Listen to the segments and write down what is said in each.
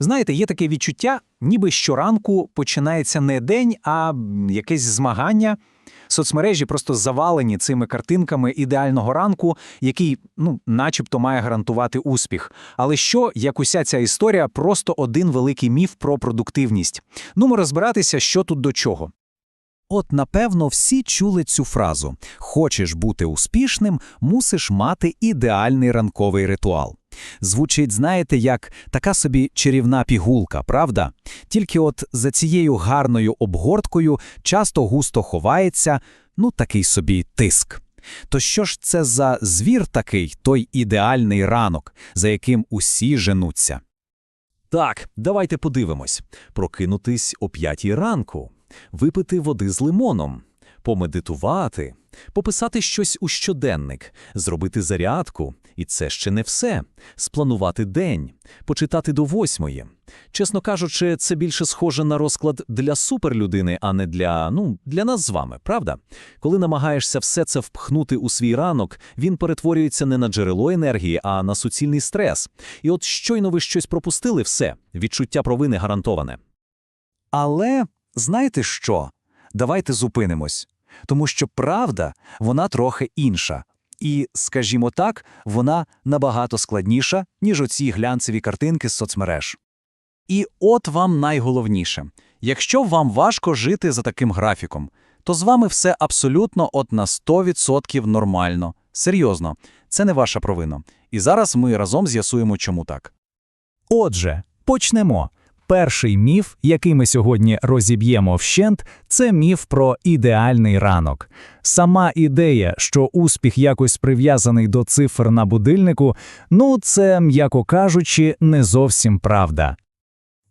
Знаєте, є таке відчуття, ніби щоранку починається не день, а якесь змагання. Соцмережі просто завалені цими картинками ідеального ранку, який, ну, начебто, має гарантувати успіх. Але що, як уся ця історія, просто один великий міф про продуктивність. Ну, ми розбиратися, що тут до чого. От, напевно, всі чули цю фразу: хочеш бути успішним, мусиш мати ідеальний ранковий ритуал. Звучить, знаєте, як така собі чарівна пігулка, правда? Тільки от за цією гарною обгорткою часто густо ховається, ну, такий собі тиск. То що ж це за звір такий, той ідеальний ранок, за яким усі женуться? Так, давайте подивимось. Прокинутись о п'ятій ранку, випити води з лимоном, помедитувати, пописати щось у щоденник, зробити зарядку, і це ще не все. Спланувати день, почитати до восьмої. Чесно кажучи, це більше схоже на розклад для суперлюдини, а не для, ну, для нас з вами, правда? Коли намагаєшся все це впхнути у свій ранок, він перетворюється не на джерело енергії, а на суцільний стрес. І от щойно ви щось пропустили, все, відчуття провини гарантоване. Але знаєте що? Давайте зупинимось. Тому що правда, вона трохи інша. І, скажімо так, вона набагато складніша, ніж оці глянцеві картинки з соцмереж. І от вам найголовніше. Якщо вам важко жити за таким графіком, то з вами все абсолютно от на 100% нормально. Серйозно, це не ваша провина. І зараз ми разом з'ясуємо, чому так. Отже, почнемо. Перший міф, який ми сьогодні розіб'ємо вщент, це міф про ідеальний ранок. Сама ідея, що успіх якось прив'язаний до цифр на будильнику, ну це, м'яко кажучи, не зовсім правда.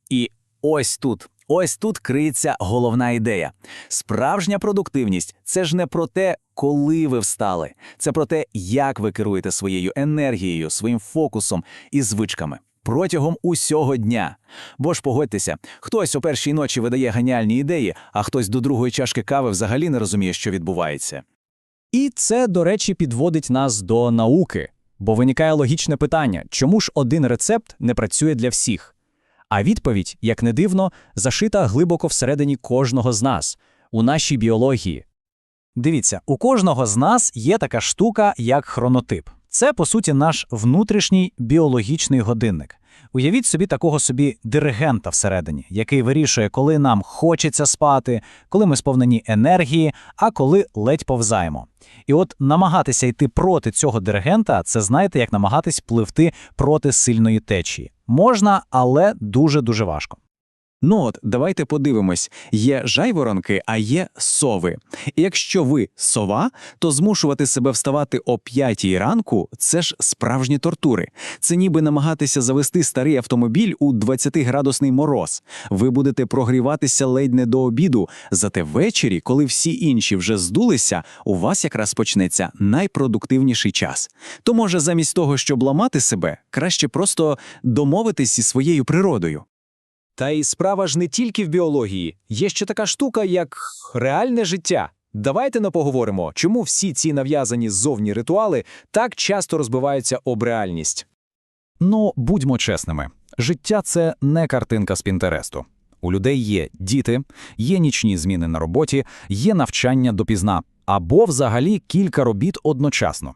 І ось тут, ось тут криється головна ідея. Справжня продуктивність це ж не про те, коли ви встали, це про те, як ви керуєте своєю енергією, своїм фокусом і звичками. Протягом усього дня. Бо ж погодьтеся, хтось о першій ночі видає геніальні ідеї, а хтось до другої чашки кави взагалі не розуміє, що відбувається. І це, до речі, підводить нас до науки, бо виникає логічне питання, чому ж один рецепт не працює для всіх? А відповідь, як не дивно, зашита глибоко всередині кожного з нас, у нашій біології. Дивіться, у кожного з нас є така штука, як хронотип. Це, по суті, наш внутрішній біологічний годинник. Уявіть собі такого собі диригента всередині, який вирішує, коли нам хочеться спати, коли ми сповнені енергії, а коли ледь повзаємо. І от намагатися йти проти цього диригента, це знаєте, як намагатись пливти проти сильної течії. Можна, але дуже-дуже важко. Ну от, давайте подивимось: є жайворонки, а є сови. І якщо ви сова, то змушувати себе вставати о п'ятій ранку це ж справжні тортури. Це ніби намагатися завести старий автомобіль у 20-градусний мороз. Ви будете прогріватися ледь не до обіду. Зате ввечері, коли всі інші вже здулися, у вас якраз почнеться найпродуктивніший час. То може, замість того, щоб ламати себе, краще просто домовитись зі своєю природою. Та й справа ж не тільки в біології. Є ще така штука, як реальне життя. Давайте не поговоримо, чому всі ці нав'язані ззовні ритуали так часто розбиваються об реальність. Ну, будьмо чесними, життя це не картинка з Пінтересту. У людей є діти, є нічні зміни на роботі, є навчання допізна, або взагалі кілька робіт одночасно.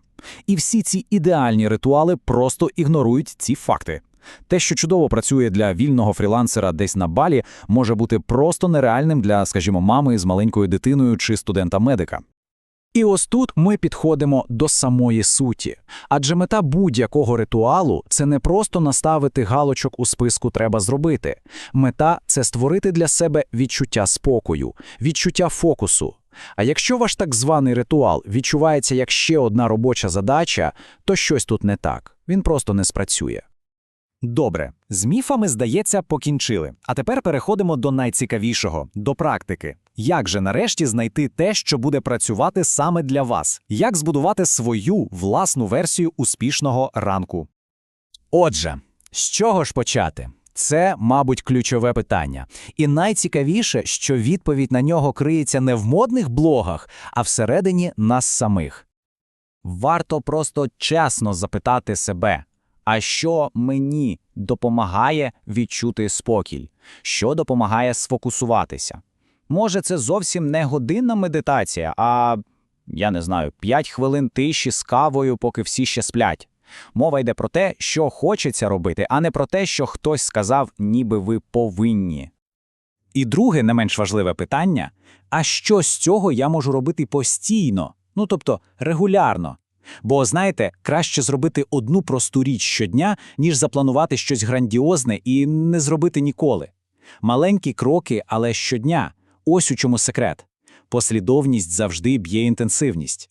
І всі ці ідеальні ритуали просто ігнорують ці факти. Те, що чудово працює для вільного фрілансера десь на балі, може бути просто нереальним для, скажімо, мами з маленькою дитиною чи студента-медика. І ось тут ми підходимо до самої суті. Адже мета будь-якого ритуалу це не просто наставити галочок у списку треба зробити. Мета це створити для себе відчуття спокою, відчуття фокусу. А якщо ваш так званий ритуал відчувається як ще одна робоча задача, то щось тут не так. Він просто не спрацює. Добре, з міфами, здається, покінчили. А тепер переходимо до найцікавішого до практики. Як же нарешті знайти те, що буде працювати саме для вас? Як збудувати свою власну версію успішного ранку? Отже, з чого ж почати? Це, мабуть, ключове питання. І найцікавіше, що відповідь на нього криється не в модних блогах, а всередині нас самих. Варто просто чесно запитати себе, А що мені допомагає відчути спокій? Що допомагає сфокусуватися? Може, це зовсім не годинна медитація, а я не знаю, 5 хвилин тиші з кавою, поки всі ще сплять. Мова йде про те, що хочеться робити, а не про те, що хтось сказав, ніби ви повинні. І друге, не менш важливе питання: а що з цього я можу робити постійно? Ну тобто регулярно. Бо, знаєте, краще зробити одну просту річ щодня, ніж запланувати щось грандіозне і не зробити ніколи. Маленькі кроки, але щодня. Ось у чому секрет. Послідовність завжди б'є інтенсивність.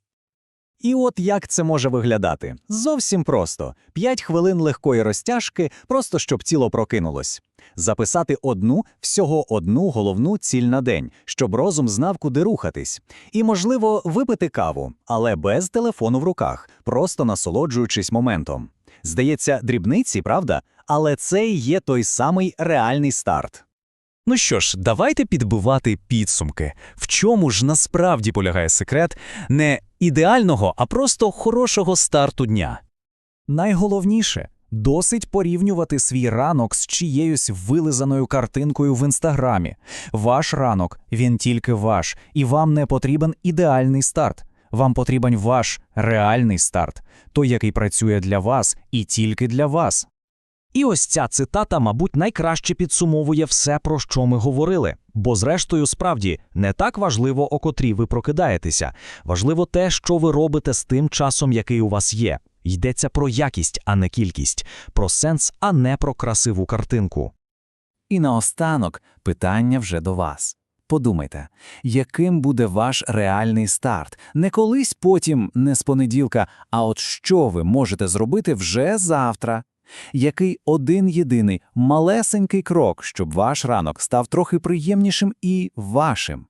І от як це може виглядати? Зовсім просто: 5 хвилин легкої розтяжки, просто щоб тіло прокинулось. Записати одну, всього одну головну ціль на день, щоб розум знав, куди рухатись. І, можливо, випити каву, але без телефону в руках, просто насолоджуючись моментом. Здається, дрібниці, правда? Але це і є той самий реальний старт. Ну що ж, давайте підбивати підсумки. В чому ж насправді полягає секрет не ідеального, а просто хорошого старту дня? Найголовніше досить порівнювати свій ранок з чиєюсь вилизаною картинкою в інстаграмі. Ваш ранок він тільки ваш, і вам не потрібен ідеальний старт. Вам потрібен ваш реальний старт, той, який працює для вас і тільки для вас. І ось ця цитата, мабуть, найкраще підсумовує все, про що ми говорили. Бо, зрештою, справді не так важливо, о котрій ви прокидаєтеся. Важливо те, що ви робите з тим часом, який у вас є. Йдеться про якість, а не кількість, про сенс, а не про красиву картинку. І наостанок питання вже до вас. Подумайте, яким буде ваш реальний старт? Не колись потім, не з понеділка, а от що ви можете зробити вже завтра? Який один єдиний малесенький крок, щоб ваш ранок став трохи приємнішим і вашим?